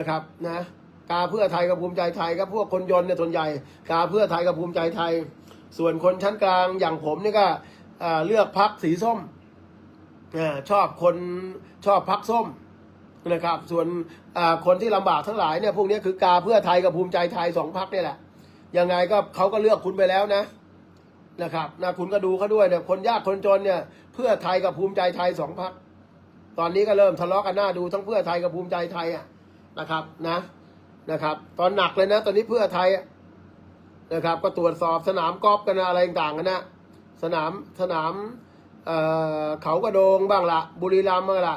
นะครับนะกาเพื่อไทยกับภูมิใจไทยครับพวกคนยนต์เนี่ยส่วนใหญ่กาเพื่อไทยกับภูมิใจไทย ส่วนคนชั้นกลางอย่างผมนี่ก็เลือกพักสีส้มอชอบคนชอบพักส้มนะครับ ส่วนคนที่ลำบากทั้งหลายเนี่ยพวกนี้คือกาเพื่อไทยกับภูมิใจไทยสองพักนี่แหละยังไงก็เขาก็เลือกคุณไปแล้วนะนะครับนะคุณก็ดูเขาด้วยเนี่ยคนยากคนจนเนี่ยเพื่อไทยกับภูมิใจไทยสองพักตอนนี้ก็เริ่มทะเลาะกันหน้าดูทั้งเพื่อไทยกับภูมิใจไทยอะ นะครับนะนะครับ ตอนหนักเลยนะ ตอนนี้เพื่อไทยนะครับ ก็ตรวจสอบสนามกอล์ฟกันนะอะไรต่างๆกันนะสนามสนามเอ่อเขากระโดงบ้างละบุรีรัมย์บ้างละ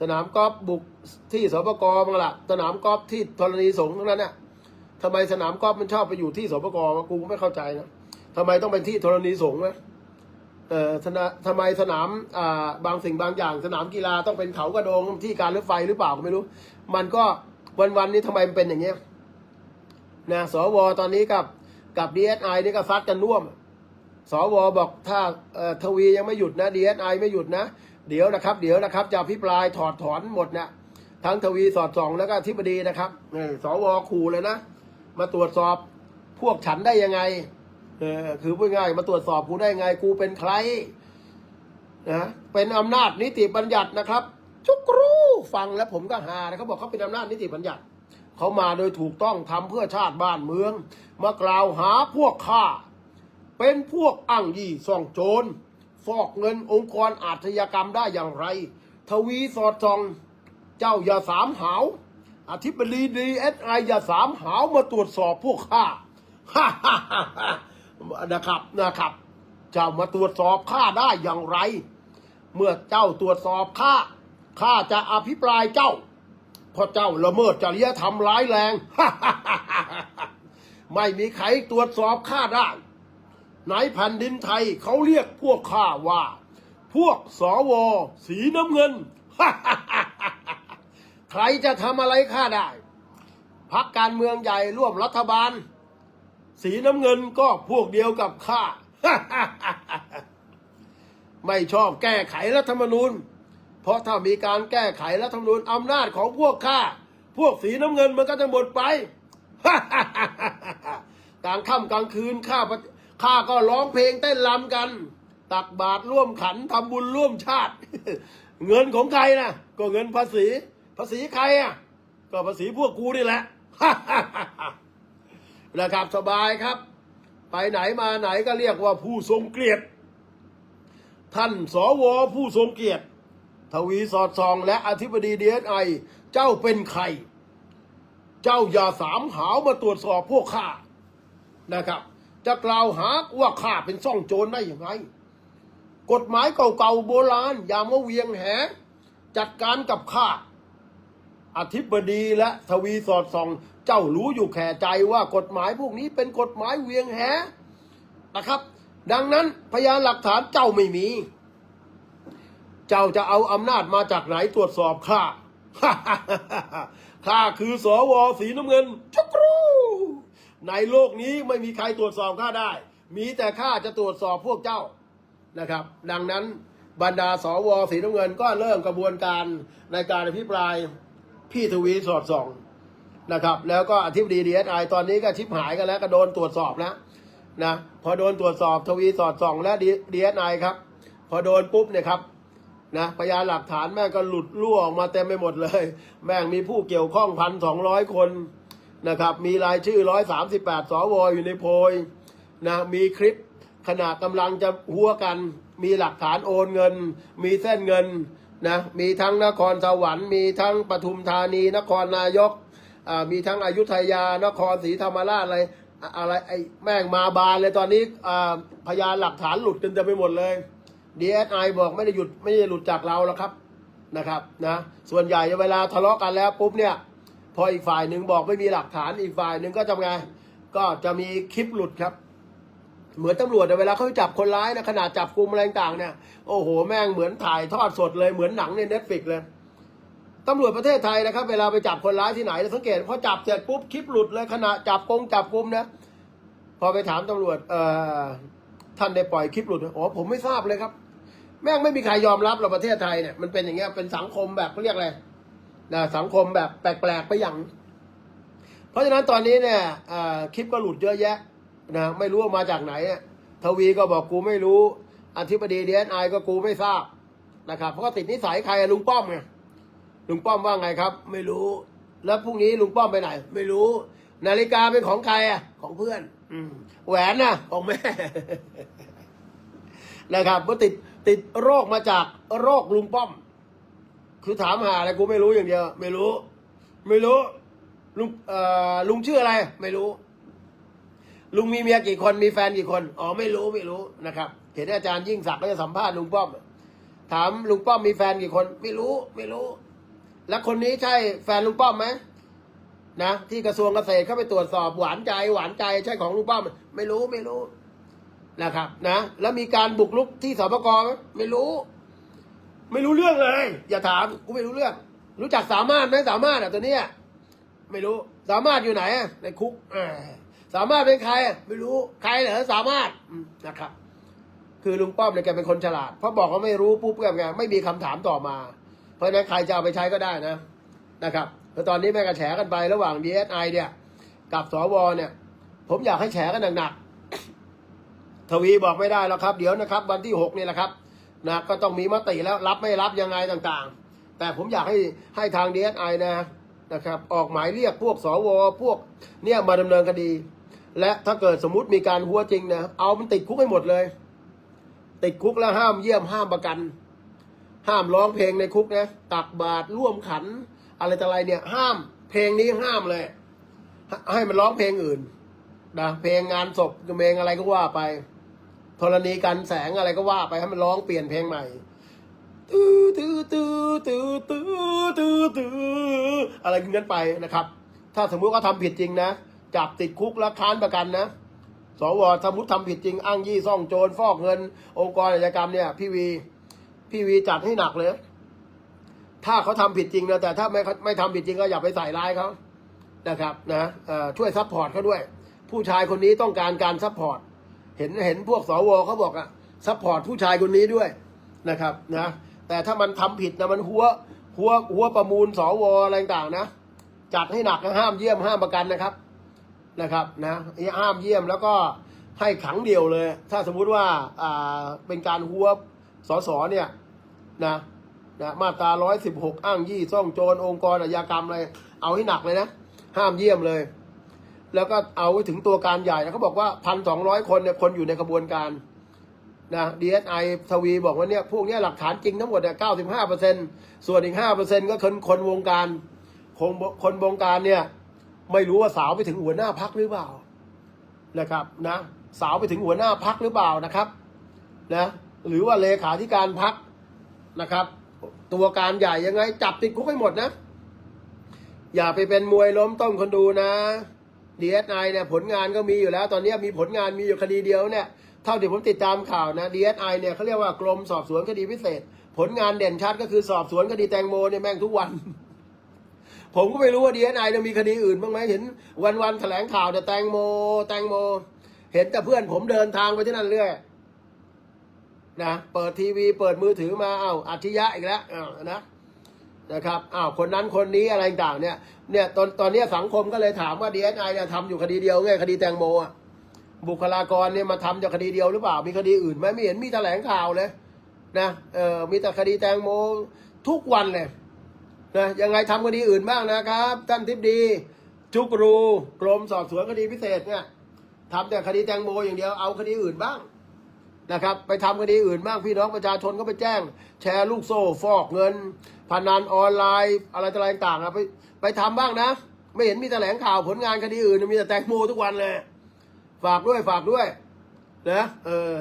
สนามกอล์ฟบุกที่สปกบ้างละสนามกอล์ฟที่ธรณีสงฆ์ทั้งนั้นน่ะทำไมสนามกอล์ฟมันชอบไปอยู่ที่สปกวะกูก็ไม่เข้าใจนะทำไมต้องเป็นที่ธรณีสงฆ์นะเอ่อนทำไมสนามอ่าบางสิ่งบางอย่าง สนามกีฬาต้องเป็นเขากระโดงที่การรถไฟหรือเปล่าก็ไม่รู้ มันก็ วันๆนี้ทำไมมันเป็นอย่างเงี้ยนะสวตอนนี้กับกับดีเอสไอนี่ก็ซัดกันน่วม สวบอกถ้าเอ่อทวียังไม่หยุดนะดีเอสไอไม่หยุดนะ เดี๋ยวนะครับ เดี๋ยวนะครับจะพิปรายถอดถอนหมดนะทั้งทวีสอดส่องแล้วก็ทิบดีนะครับนี่สวขู่เลยนะ มาตรวจสอบพวกฉันได้ยังไงเออคือพูดง่ายมาตรวจสอบกูได้ไง กูเป็นใครนะเป็นอำนาจนิติบัญญัตินะครับ ชุกรู้ฟังแล้วผมก็หานะเขาบอกเขาเป็นอำนาจนิติบัญญัติเขามาโดยถูกต้องทำเพื่อชาติบ้านเมือง มากล่าวหาพวกข้าเป็นพวกอ้างยี่ซ่องโจรฟอกเงินองค์กรอาชญากรรมได้อย่างไร ทวีสอดส่องเจ้าอย่าสามหาวอธิบดีดีเอสไออย่าสามหาวมาตรวจสอบพวกข้าฮ่าฮ่าฮ่าฮ่านะครับนะครับ เจ้ามาตรวจสอบข้าได้อย่างไร เมื่อเจ้าตรวจสอบข้า ข้าจะอภิปรายเจ้าเพราะเจ้าละเมิดจริยธรรมร้ายแรง ไม่มีใครตรวจสอบข้าได้ในแผ่นดินไทยเขาเรียกพวกข้าว่า พวกสวสีน้ำเงิน ใครจะทำอะไรข้าได้ พักการเมืองใหญ่ร่วมรัฐบาล สีน้ำเงินก็พวกเดียวกับข้า ไม่ชอบแก้ไขรัฐธรรมนูญ เพราะถ้ามีการแก้ไขรัฐธรรมนูญอำนาจของพวกข้า พวกสีน้ำเงินมันก็จะหมดไป กลางค่ำกลางคืนข้าข้าก็ร้องเพลงเต้นรำกัน ตักบาตรร่วมขันทำบุญร่วมชาติ เงินของใครนะก็เงินภาษี ภาษีใครอะ ก็ภาษีพวกกูนี่แหละนะครับสบายครับ ไปไหนมาไหนก็เรียกว่าผู้ทรงเกียรติท่านสวผู้ทรงเกียรติ ทวีสอดส่องและอธิบดีดีเอสไอเจ้าเป็นใคร เจ้าอย่าสามหาวมาตรวจสอบพวกข้านะครับ จะกล่าวหาว่าข้าเป็นซ่องโจรได้อย่างไร กฎหมายเก่าๆโบราณอย่ามาเวียงแห จัดการกับข้าอธิบดีและทวีสอดส่อง เจ้ารู้อยู่แข่ใจว่ากฎหมายพวกนี้เป็นกฎหมายเวียงแหนะครับ ดังนั้นพยานหลักฐานเจ้าไม่มี เจ้าจะเอาอำนาจมาจากไหนตรวจสอบข้าข้าคือสวสีน้ำเงินชักครูในโลกนี้ไม่มีใครตรวจสอบข้าได้ มีแต่ข้าจะตรวจสอบพวกเจ้านะครับ ดังนั้นบรรดาสวสีน้ำเงินก็เริ่มกระบวนการในการอภิปรายพี่ทวีสอดส่องนะครับ แล้วก็อธิบดีดีเอสไอตอนนี้ก็ชิบหายกันแล้วก็โดนตรวจสอบแล้วนะพอโดนตรวจสอบทวีสอดส่อง และดีเอสไอครับ พอโดนปุ๊บเนี่ยครับ นะพยานหลักฐานแม่งก็หลุดรั่วออกมาเต็มไปหมดเลย แม่งมีผู้เกี่ยวข้องพันสองร้อยคนนะครับ มีรายชื่อร้อยสามสิบแปดสวอยู่ในโพยนะมีคลิปขณะกำลังจะหัวกัน มีหลักฐานโอนเงิน มีเส้นเงินนะมีทั้งนครสวรรค์มีทั้งปทุมธานีนครนายกอ่ามีทั้งอายุทยานครศรีธรรมราชอะไรอะไรไอ้แม่งมาบานเลยตอนนี้อ่าพยานหลักฐานหลุดกันเต็มไปหมดเลย ดีเอสไอบอกไม่ได้หยุดไม่ได้หลุดจากเราแล้วครับนะครับนะส่วนใหญ่เวลาทะเลาะกันแล้วปุ๊บเนี่ยพออีกฝ่ายหนึ่งบอกไม่มีหลักฐานอีกฝ่ายหนึ่งก็จะไงก็จะมีคลิปหลุดครับ เหมือนตำรวจเนี่ยเวลาเขาจับคนร้ายนะขนาดจับกลุ่มอะไรต่างเนี่ยโอ้โหแม่งเหมือนถ่ายทอดสดเลยเหมือนหนังในเน็ตฟิกเลยตำรวจประเทศไทยนะครับ เวลาไปจับคนร้ายที่ไหนเราสังเกตพอจับเสร็จปุ๊บคลิปหลุดเลยขณะจับกงจับกลุ่มนะพอไปถามตำรวจเอ่อท่านได้ปล่อยคลิปหลุดอ๋อผมไม่ทราบเลยครับ แม่งไม่มีใครยอมรับเราประเทศไทยเนี่ยมันเป็นอย่างเงี้ยเป็นสังคมแบบเขาเรียกอะไรนะสังคมแบบแปลกๆไปอย่าง เพราะฉะนั้นตอนนี้เนี่ยคลิปก็หลุดเยอะแยะนะไม่รู้ว่ามาจากไหนทวีก็บอกกูไม่รู้อธิบดีดีเอสไอก็กูไม่ทราบนะครับ เพราะก็ติดนิสัยใครลุงป้อมไงลุงป้อมว่าไงครับ ไม่รู้ แล้วพรุ่งนี้ลุงป้อมไปไหน ไม่รู้ นาฬิกาเป็นของใครอะ ของเพื่อน อืแหวนน่ะ ของแม่นะครับว่าติด ติดโรคมาจากโรคลุงป้อม คือถามหาอะไรกูไม่รู้อย่างเดียว ไม่รู้ ไม่รู้ ลุงเอ่อลุงชื่ออะไร ไม่รู้ ลุงมีเมียกี่คนมีแฟนกี่คนอ๋อไม่รู้ไม่รู้นะครับ เห็นอาจารย์ยิ่งศักดิ์ก็จะสัมภาษณ์ลุงป้อม ถามลุงป้อมมีแฟนกี่คน ไม่รู้ไม่รู้ แล้วคนนี้ใช่แฟนลุงป้อมไหมนะที่กระทรวงเกษตรเข้าไปตรวจสอบหวานใจหวานใจใช่ของลุงป้อมไหมไม่รู้ไม่รู้ นะครับนะแล้วมีการบุกรุกที่สปกไหมไม่รู้ ไม่รู้เรื่องเลย อย่าถามกูไม่รู้เรื่อง รู้จักสามารถไหมสามารถอะตัวเนี้ยไม่รู้สามารถอยู่ไหนในคุกอสามารถเป็นใคร ไม่รู้ใครเหรอสามารถนะครับ คือลุงป้อมเนี่ยแกเป็นคนฉลาดเพราะบอกว่าไม่รู้ปุ๊บแกไงไม่มีคำถามต่อมา เพราะนั้นใครจะเอาไปใช้ก็ได้นะนะครับแล้วตอนนี้แม่กระแฉกันไประหว่าง DSI เนี่ย กับสวเนี่ย ผมอยากให้แฉกันหนักๆ ทวีบอกไม่ได้แล้วครับ เดี๋ยวนะครับ วันที่หกนี่แหละครับนะก็ต้องมีมติแล้วรับไม่รับยังไงต่างๆ แต่ผมอยากให้ให้ทางดีเอสไอนะนะครับออกหมายเรียกพวกสวพวกเนี่ยมาดำเนินคดี และถ้าเกิดสมมติมีการหัวจริงนะเอามันติดคุกให้หมดเลย ติดคุกแล้วห้ามเยี่ยมห้ามประกัน ห้ามร้องเพลงในคุกนะตักบาตรร่วมขัน อะไรต่ออะไรเนี่ยห้ามเพลงนี้ห้ามเลย ให้มันร้องเพลงอื่นนะเพลงงานศพเพลงอะไรก็ว่าไป ธรณีกันแสงอะไรก็ว่าไปให้มันร้องเปลี่ยนเพลงใหม่ตื้อตื้อตื้อตื้อตื้อตื้อตื้ออะไรกันไปนะครับ ถ้าสมมุติเขาทำผิดจริงนะจับติดคุกแล้วค้านประกันนะสวสมมติทำผิดจริงอ้างยี่ซ่องโจรฟอกเงิน องค์กรอาชญากรรมเนี่ย พี่วี พี่วีจัดให้หนักเลย ถ้าเขาทำผิดจริงนะแต่ถ้าไม่ไม่ทำผิดจริงก็อย่าไปใส่ร้ายเขานะครับนะช่วยซัพพอร์ตเขาด้วย ผู้ชายคนนี้ต้องการการซัพพอร์ต เห็นเห็นพวกสวเขาบอกอะซัพพอร์ตผู้ชายคนนี้ด้วยนะครับนะแต่ถ้ามันทำผิดนะมันหัวหัวหัวประมูลสวอะไรต่างนะ จัดให้หนักนะห้ามเยี่ยมห้ามประกันนะครับนะครับนะห้ามเยี่ยมแล้วก็ให้ขังเดียวเลย ถ้าสมมุติว่าอ่าเป็นการหัวสสเนี่ยนะนะมาตราร้อยสิบหกอ้างยี่ซ่องโจรองค์กรอาญากรรมอะไรเอาให้หนักเลยนะ ห้ามเยี่ยมเลย แล้วก็เอาไว้ถึงตัวการใหญ่นะเขาบอกว่าพันสองร้อยคนเนี่ยคนอยู่ในกระบวนการนะดีเอสไอทวีบอกว่าเนี่ยพวกเนี้ยหลักฐานจริงทั้งหมดเนี่ยเก้าสิบห้าเปอร์เซ็นส่วนอีกห้าเปอร์เซ็นก็คนคนวงการคนคนวงการเนี่ยไม่รู้ว่าสาวไปถึงหัวหน้าพักหรือเปล่านะครับนะสาวไปถึงหัวหน้าพักหรือเปล่านะครับนะหรือว่าเลขาธิการพักนะครับ ตัวการใหญ่ยังไง จับติดคุกให้หมดนะ อย่าไปเป็นมวยล้มต้มคนดูนะ ดีเอสไอเนี่ยผลงานก็มีอยู่แล้ว ตอนนี้มีผลงานมีอยู่คดีเดียวเนี่ยเท่าที่ผมติดตามข่าวนะดีเอสไอเนี่ยเขาเรียกว่ากรมสอบสวนคดีพิเศษ ผลงานเด่นชัดก็คือสอบสวนคดีแตงโมเนี่ยแม่งทุกวัน ผมก็ไม่รู้ว่าดีเอสไอจะมีคดีอื่นบ้างไหมเห็น วันวันแถลงข่าวแต่แตงโม แตงโม เห็นแต่เพื่อนผมเดินทางไปที่นั่นเรื่อยนะเปิดทีวีเปิดมือถือมาเอ้าอัจฉริยะอีกแล้วนะ นะครับอ้าวคนนั้นคนนี้อะไรต่างเนี่ยเนี่ยตอนตอนนี้สังคมก็เลยถามว่าดีเอสไอเนี่ยทำอยู่คดีเดียวไงคดีแตงโมอะบุคลากรเนี่ยมาทำจากคดีเดียวหรือเปล่ามีคดีอื่นไหมไม่เห็นมีแถลงข่าวเลยนะเออมีแต่คดีแตงโมทุกวันเลยนะยังไงทำคดีอื่นบ้างนะครับท่านทิพดีจุกรูกรมสอบสวนคดีพิเศษเนี่ยทำแต่คดีแตงโมอย่างเดียวเอาคดีอื่นบ้าง นะครับ ไปทำคดีอื่นบ้างพี่น้องประชาชนก็ไปแจ้ง แชร์ลูกโซ่ฟอกเงินพนันออนไลน์อะไรต่ออะไรต่างๆไปไปทำบ้างนะ ไม่เห็นมีแถลงข่าวผลงานคดีอื่นมีแต่แตงโมทุกวันเลยฝากด้วยฝากด้วยนะเออ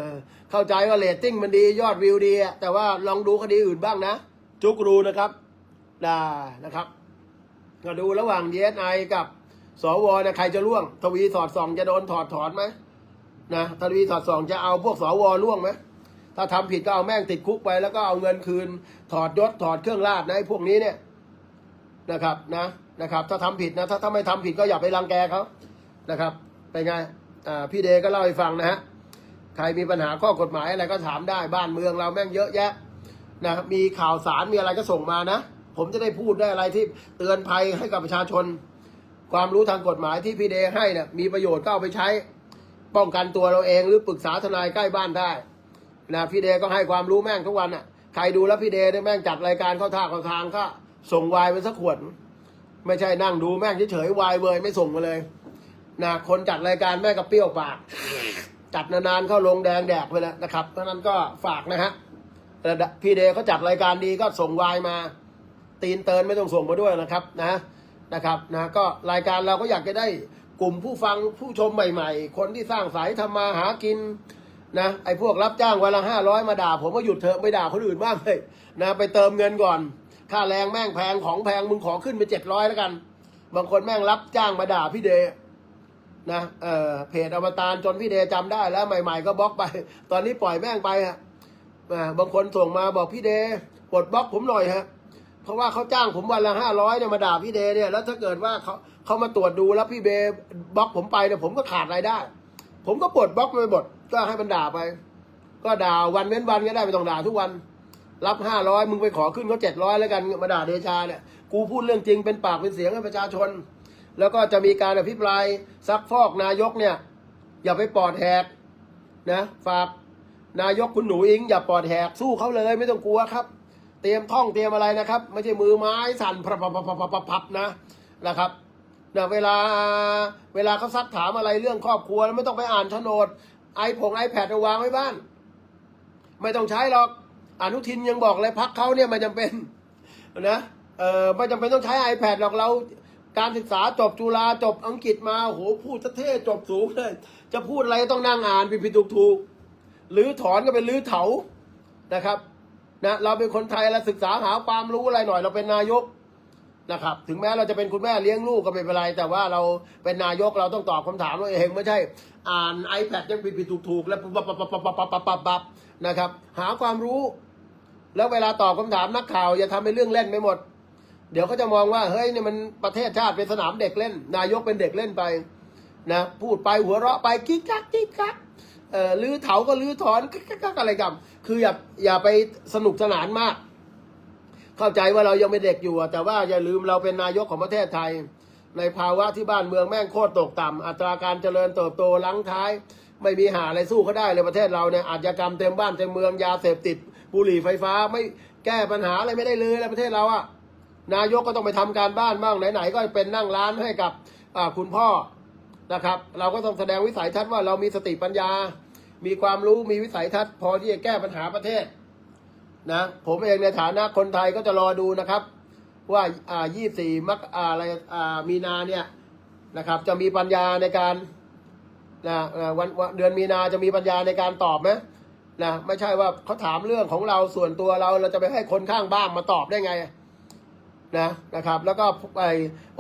เข้าใจว่าเรตติ้งมันดียอดวิวดี แต่ว่าลองดูคดีอื่นบ้างนะ จุกรูนะครับได้นะครับก็ดูระหว่าง DSI กับสวนะใครจะล่วง ทวีสอดส่องจะโดนถอดถอนไหม นะทวีสอดส่องจะเอาพวกสวล่วงไหมถ้าทำผิดก็เอาแม่งติดคุกไป แล้วก็เอาเงินคืน ถอดยศถอดเครื่องราชนะไอ้พวกนี้เนี่ยนะครับนะนะครับ ถ้าทำผิดนะถ้าถ้าไม่ทำผิดก็อย่าไปรังแกเขานะครับเป็นไงอ่าพี่เดก็เล่าให้ฟังนะฮะใครมีปัญหาข้อกฎหมายอะไรก็ถามได้บ้านเมืองเราแม่งเยอะแยะนะมีข่าวสารมีอะไรก็ส่งมานะ ผมจะได้พูดได้อะไรที่เตือนภัยให้กับประชาชน ความรู้ทางกฎหมายที่พี่เดให้เนี่ยมีประโยชน์ก็เอาไปใช้ ป้องกันตัวเราเองหรือปรึกษาทนายใกล้บ้านได้นะพี่เดก็ให้ความรู้แม่งทุกวันอะใครดูแล้วพี่เดเนี่ยแม่งจัดรายการเข้าท่าเข้าทางก็ส่งวน์ไปสักขวดไม่ใช่นั่งดูแม่งเฉยๆวายเวยไม่ส่งมาเลยนะคนจัดรายการแม่งก็เปรี้ยวปาก จัดนานๆเข้าลงแดงแดกไปแล้วนะครับเพราะนั้นก็ฝากนะฮะแต่พี่เดเขาจัดรายการดีก็ส่งวน์มา ตีนเตินไม่ต้องส่งมาด้วยนะครับนะนะครับนะก็รายการเราก็อยากจะได้ กลุ่มผู้ฟังผู้ชมใหม่ ๆ คนที่สร้างสายทำมาหากินนะไอ้พวกรับจ้างวันละห้าร้อยมาด่า ผมก็หยุดเถอะไม่ด่าคนอื่นบ้างเลยนะไปเติมเงินก่อน ค่าแรงแม่งแพงของแพงมึงขอขึ้นไปเจ็ดร้อยแล้วกัน บางคนแม่งรับจ้างมาด่าพี่เดนะเออเพจอวตารจนพี่เดจำได้แล้วใหม่ ๆ ก็บล็อกไป ตอนนี้ปล่อยแม่งไปฮะบางคนส่งมาบอกพี่เดปลดบล็อกผมหน่อยฮะเพราะว่าเขาจ้างผมวันละห้าร้อยเนี่ยมาด่าพี่เดเนี่ยแล้วถ้าเกิดว่าเขา เขามาตรวจดูแล้วพี่เบบล็อกผมไปเนี่ยผมก็ขาดรายได้ ผมก็ปลดบล็อกไปหมดก็ให้มันด่าไป ก็ด่าวันเว้นวันก็ได้ไม่ต้องด่าทุกวัน รับห้าร้อยมึงไปขอขึ้นเขาเจ็ดร้อยแล้วกันมาด่าเดชาเนี่ยกูพูดเรื่องจริงเป็นปากเป็นเสียงให้ประชาชน แล้วก็จะมีการอภิปรายซักฟอกนายกเนี่ย อย่าไปปอดแหกนะฝากนายกคุณหนูอิง อย่าปอดแหกสู้เขาเลยไม่ต้องกลัวครับ เตรียมท่องเตรียมอะไรนะครับ ไม่ใช่มือไม้สั่นพับพับพับพับพับพับนะนะครับ นะเวลาเวลาเขาซักถามอะไรเรื่องครอบครัวแล้วไม่ต้องไปอ่านโฉนดไอผงไอแพดวางไว้บ้าน ไม่ต้องใช้หรอกอนุทินยังบอกเลยพักเขาเนี่ยไม่จำเป็นนะเออไม่จำเป็นต้องใช้ iPad หรอกเราการศึกษาจบจุฬาจบอังกฤษมาโหพูดเท่จบสูงเลยจะพูดอะไรต้องนั่งอ่านผิดๆถูกๆหรือถอนก็เป็นลื้อเถานะครับนะเราเป็นคนไทยเราศึกษาหาความรู้อะไรหน่อย เราเป็นนายก นะครับ ถึงแม้เราจะเป็นคุณแม่เลี้ยงลูกก็ไม่เป็นไร แต่ว่าเราเป็นนายกเราต้องตอบคำถามตัวเองไม่ใช่ อ่าน iPad ยังผิดๆถูกๆ แล้วปับปับปับปับปับปับปับปับนะครับ หาความรู้ แล้วเวลาตอบคำถามนักข่าว อย่าทำเป็นเรื่องเล่นไปหมด เดี๋ยวเขาจะมองว่าเฮ้ยนี่มันประเทศชาติเป็นสนามเด็กเล่น นายกเป็นเด็กเล่นไปนะพูดไปหัวเราะไปกิ๊กกักกิ๊กกักเอ่อลื้อเถาก็ลื้อถอนกิ๊กกักกักอะไรกันคืออย่าอย่าไปสนุกสนานมาก เข้าใจว่าเรายังเป็นเด็กอยู่แต่ว่าอย่าลืมเราเป็นนายกของประเทศไทย ในภาวะที่บ้านเมืองแม่งโคตรตกต่ำอัตราการเจริญเติบโตลังท้าย ไม่มีหาอะไรสู้เขาได้เลยประเทศเราเนี่ยอาชญากรรมเต็มบ้านเต็มเมืองยาเสพติดบุหรี่ไฟฟ้าไม่แก้ปัญหาอะไรไม่ได้เลยในประเทศเราอะนายกก็ต้องไปทำการบ้านบ้างไหนๆก็เป็นนั่งร้านให้กับคุณพ่อนะครับ เราก็ต้องแสดงวิสัยทัศน์ว่าเรามีสติปัญญา มีความรู้มีวิสัยทัศน์พอที่จะแก้ปัญหาประเทศ นะผมเองในฐานะคนไทยก็จะรอดูนะครับ ว่าอ่ายี่สี่มักอาอะไรอ่ามีนาเนี่ยนะครับ จะมีปัญญาในการนะวันวันเดือนมีนาจะมีปัญญาในการตอบไหมนะไม่ใช่ว่าเขาถามเรื่องของเราส่วนตัวเราเราจะไปให้คนข้างบ้านมาตอบได้ไงนะนะครับ แล้วก็ไอ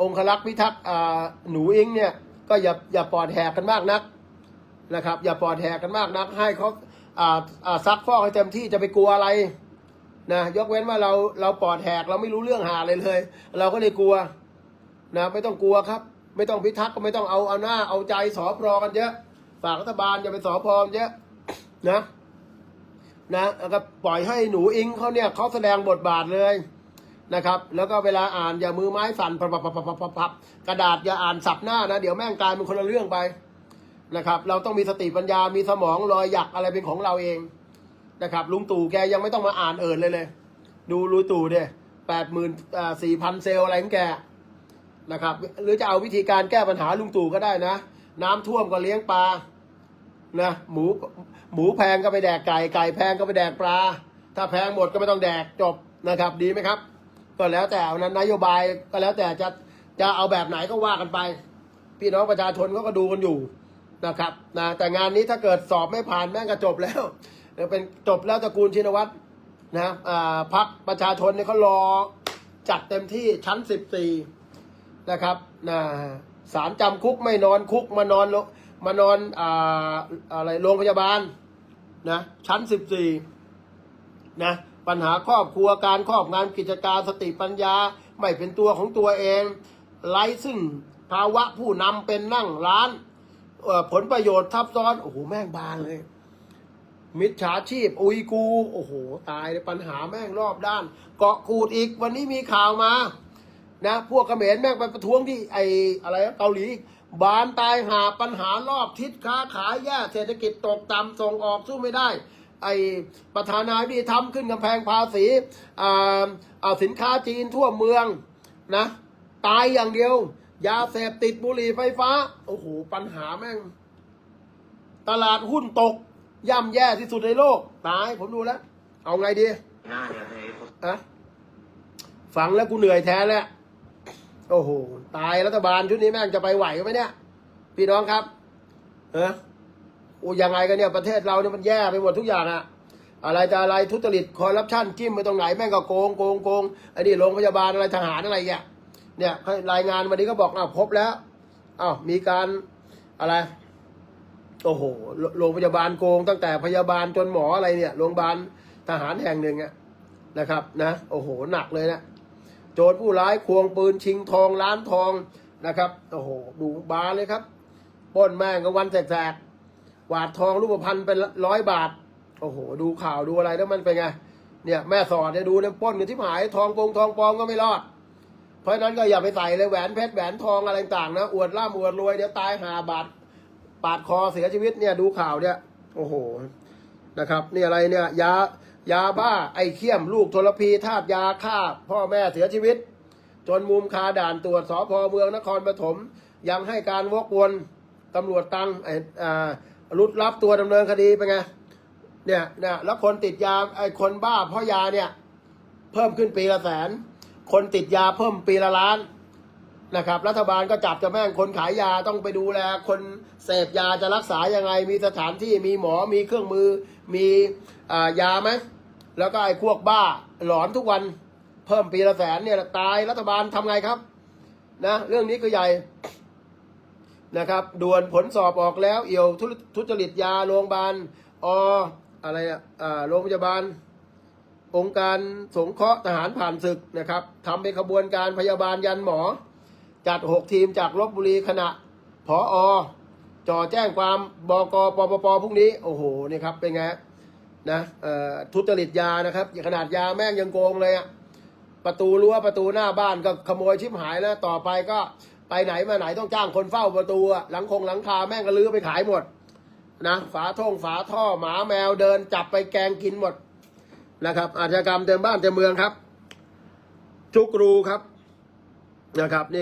องคลักษ์พิทักษ์อ่าหนูอิงเนี่ยก็อย่าอย่าปอดแหกกันมากนักนะครับ อย่าปอดแหกกันมากนัก ให้เขาอ่าอ่าซักฟอกให้เต็มที่จะไปกลัวอะไร นะยกเว้นว่าเราเราปอดแหกเราไม่รู้เรื่องหาเลยเลย เราก็เลยกลัวนะไม่ต้องกลัวครับ ไม่ต้องพิทักษ์ก็ไม่ต้องเอาเอาหน้าเอาใจสอพรกันเยอะฝากรัฐบาลอย่าไปสอพรเยอะนะนะแล้วก็ปล่อยให้หนูอิงเขาเนี่ยเขาแสดงบทบาทเลยนะครับ แล้วก็เวลาอ่านอย่ามือไม้สั่นพับพับพับพับพับพับกระดาษอย่าอ่านสับหน้านะเดี๋ยวแม่งกลายเป็นคนละเรื่องไปนะครับ เราต้องมีสติปัญญามีสมองรอยหยักอะไรเป็นของเราเอง นะครับลุงตู่แกยังไม่ต้องมาอ่านเอินเลยเลย ดูลุงตู่เดียแปดหมื่นสี่พันเซลล์อะไรของแกนะครับ หรือจะเอาวิธีการแก้ปัญหาลุงตู่ก็ได้นะ น้ำท่วมก็เลี้ยงปลานะหมูหมูแพงก็ไปแดกไก่ไก่แพงก็ไปแดกปลา ถ้าแพงหมดก็ไม่ต้องแดกจบนะครับ ดีไหมครับ ก็แล้วแต่นั้นนโยบายก็แล้วแต่จะจะเอาแบบไหนก็ว่ากันไป พี่น้องประชาชนเขาก็ดูกันอยู่นะครับนะแต่งานนี้ถ้าเกิดสอบไม่ผ่านแม่งก็จบแล้ว เดี๋ยวเป็นจบแล้วตระกูลชินวัตรนะอ่าพักประชาชนเนี่ยเขารอจัดเต็มที่ชั้นสิบสี่นะครับนะสารจำคุกไม่นอนคุกมานอนมานอนอ่าอะไรโรงพยาบาลนะชั้นสิบสี่นะปัญหาครอบครัวการครอบงานกิจการสติปัญญา ไม่เป็นตัวของตัวเองไร้ซึ่งภาวะผู้นำเป็นนั่งร้านผลประโยชน์ทับซ้อน โอ้โห แม่งบานเลย มิจฉาชีพ อุยกู โอ้โห ตายเลยปัญหาแม่งรอบด้าน เกาะกูดอีกวันนี้มีข่าวมา นะ พวกเขมรแม่งไปประท้วงที่ไออะไรนะเกาหลีบานตายหาปัญหารอบทิศค้าขายแย่เศรษฐกิจตกต่ำส่งออกสู้ไม่ได้ ไอประธานาธิบดีทำขึ้นกำแพงภาษีอ่าเอาสินค้าจีนทั่วเมืองนะ ตายอย่างเดียว ยาเสพติดบุหรี่ไฟฟ้า โอ้โห ปัญหาแม่ง ตลาดหุ้นตก ย่ำแย่ที่สุดในโลก ตายผมดูแล้ว เอาไงดีหน้าเนี่ยในอะฟังแล้วกูเหนื่อยแทนแล้วโอ้โห ตายรัฐบาลชุดนี้แม่งจะไปไหวไหมเนี่ย พี่น้องครับเออโอ้ยังไงกันเนี่ยประเทศเราเนี่ยมันแย่ไปหมดทุกอย่างอะอะไรจะอะไรทุจริตคอร์รัปชันจิ้มไปตรงไหนแม่งก็โกงโกงโกงไอ้นี่โรงพยาบาลอะไรทหารอะไรเนี่ยเนี่ยให้รายงานวันนี้ก็บอกอ้าวพบแล้วอ้าวมีการอะไร โอ้โหโรงพยาบาลโกง ตั้งแต่พยาบาลจนหมออะไรเนี่ยโรงพยาบาลทหารแห่งหนึ่งอะนะครับนะโอ้โหหนักเลยนะโจรผู้ร้ายควงปืนชิงทองล้านทองนะครับโอ้โหดูบาเลยครับป้นแม่งกลางวันแสกๆหวาดทองรูปพรรณเป็นร้อยบาทโอ้โห ดูข่าวดูอะไรแล้วมันเป็นไงเนี่ยแม่สอดเนี่ยดูเนี่ยป้นกันที่หายทองปงทองปลอมก็ไม่รอด เพราะฉะนั้นก็อย่าไปใส่เลยแหวนเพชรแหวนทองอะไรต่างนะอวดร่ำอวดรวยเดี๋ยวตายหาบาด ปาดคอเสียชีวิตเนี่ยดูข่าวเนี่ยโอ้โหนะครับนี่อะไรเนี่ยยายาบ้าไอ้เขี้ยมลูกทรพีธาตุยาฆ่าพ่อแม่เสียชีวิต จนมุมคาด่านตรวจสพเมืองนครปฐมยังให้การวกวนตำรวจตังไอ้อ่ารุดรับตัวดำเนินคดีเป็นไงเนี่ยเนี่ยแล้วคนติดยาไอ้คนบ้าเพราะยาเนี่ย เพิ่มขึ้นปีละแสน คนติดยาเพิ่มปีละล้าน นะครับ รัฐบาลก็จับจะแม่งคนขายยาต้องไปดูแล คนเสพยาจะรักษายังไง มีสถานที่มีหมอมีเครื่องมือ มีอยาไหมแล้วก็ไอ้พวกบ้าหลอนทุกวันเพิ่มปีละแสนเนี่ยตายรัฐบาลทำไงครับนะเรื่องนี้ก็ใหญ่นะครับด่วนผลสอบออกแล้วเอี่ยวทุทุจริตยาโรงพยาบาลออะไรอะอ่าโรงพยาบาล องค์การสงเคราะห์ทหารผ่านศึกนะครับทำเป็นขบวนการพยาบาลยันหมอ จัดหกทีมจากลบบุรีขณะผออจ่อแจ้งความบกปปปพรุ่งนี้ โอ้โหนี่ครับเป็นไงนะทุจริตยานะครับขนาดยาแม่งยังโกงเลยอะประตูรั้วประตูหน้าบ้านก็ขโมยชิบหายแล้วต่อไปก็ไปไหนมาไหนต้องจ้างคนเฝ้าประตูหลังคงหลังคาแม่งก็ลื้อไปขายหมดนะฝาท่งฝาท่อหมาแมวเดินจับไปแกงกินหมดนะครับ อาชญากรรมเต็มบ้านเต็มเมืองครับทุกรูครับนะครับนี่